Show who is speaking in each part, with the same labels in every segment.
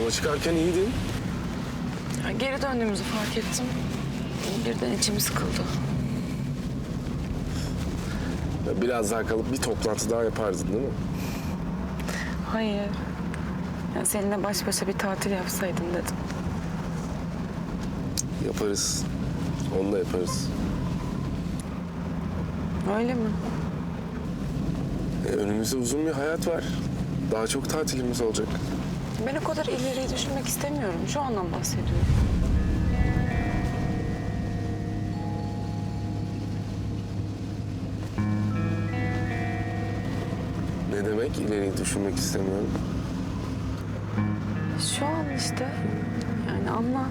Speaker 1: Yola çıkarken iyiydin.
Speaker 2: Ya geri döndüğümüzü fark ettim. Birden içim sıkıldı.
Speaker 1: Ya Biraz daha kalıp bir toplantı daha yapardın değil mi?
Speaker 2: Hayır. Ya seninle baş başa bir tatil yapsaydın dedim.
Speaker 1: Yaparız. Onu da yaparız.
Speaker 2: Öyle mi?
Speaker 1: E, önümüzde uzun bir hayat var. Daha çok tatilimiz olacak.
Speaker 2: Ben o kadar ileriyi düşünmek istemiyorum. Şu andan bahsediyorum.
Speaker 1: Ne demek ileriyi düşünmek istemiyorum.
Speaker 2: Şu an işte. Yani anla.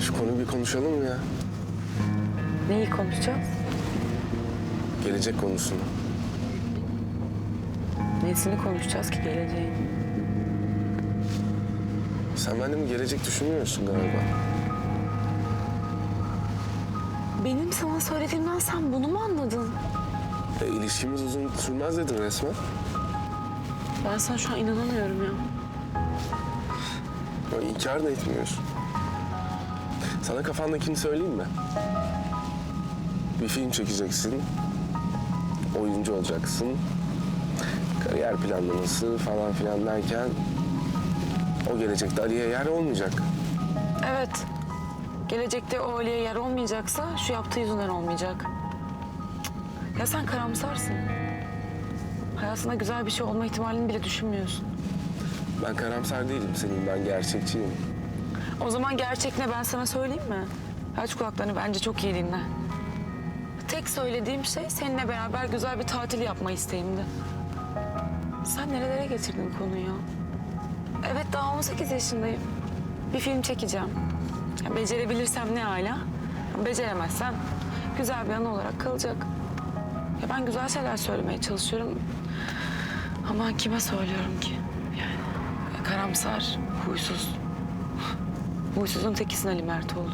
Speaker 1: Şu konuyu bir konuşalım mı ya?
Speaker 2: Neyi konuşacağız?
Speaker 1: Gelecek konusunu.
Speaker 2: Nesini konuşacağız ki geleceğin?
Speaker 1: Sen mi gelecek düşünmüyorsun galiba?
Speaker 2: Benim sana söylediğimden sen bunu mu anladın?
Speaker 1: E, ilişkimiz uzun sürmez dedin resmen.
Speaker 2: Ben sana şu an inanamıyorum ya.
Speaker 1: Ya, inkar da etmiyorsun. Sana kafandakini söyleyeyim mi? Bir film çekeceksin. Oyuncu olacaksın. Kariyer planlaması falan filan derken... ...o gelecekte Ali'ye yer olmayacak.
Speaker 2: Evet. Gelecekte o Ali'ye yer olmayacaksa şu yaptığı yüzünden olmayacak. Ya sen karamsarsın. Hayatında güzel bir şey olma ihtimalini bile düşünmüyorsun.
Speaker 1: Ben karamsar değilim senin, ben gerçekçiyim.
Speaker 2: O zaman gerçek ne ben sana söyleyeyim mi? Aç kulaklarını bence çok iyi dinle. Tek söylediğim şey seninle beraber güzel bir tatil yapma isteğimdi. Sen nerelere getirdin konuyu? Evet daha 18 yaşındayım. Bir film çekeceğim. Becerebilirsem ne hala. Beceremezsem güzel bir anı olarak kalacak. Ya ben güzel şeyler söylemeye çalışıyorum. Ama kime söylüyorum ki? Yani ya karamsar, huysuz. Huysuzun tekisin Ali Mertoğlu.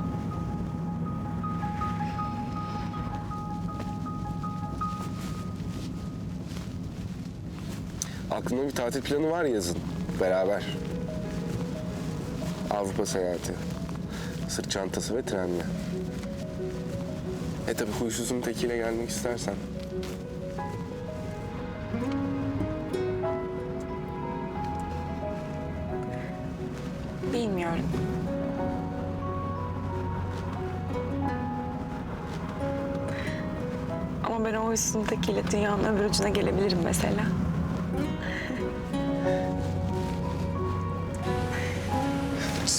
Speaker 1: Aklımda bir tatil planı var yazın. Beraber. Avrupa seyahati. Sırt çantası ve trenle. E tabi huysuzun tekiyle gelmek istersen.
Speaker 2: Bilmiyorum. Ama ben o huysuzun tekiyle dünyanın öbür ucuna gelebilirim mesela.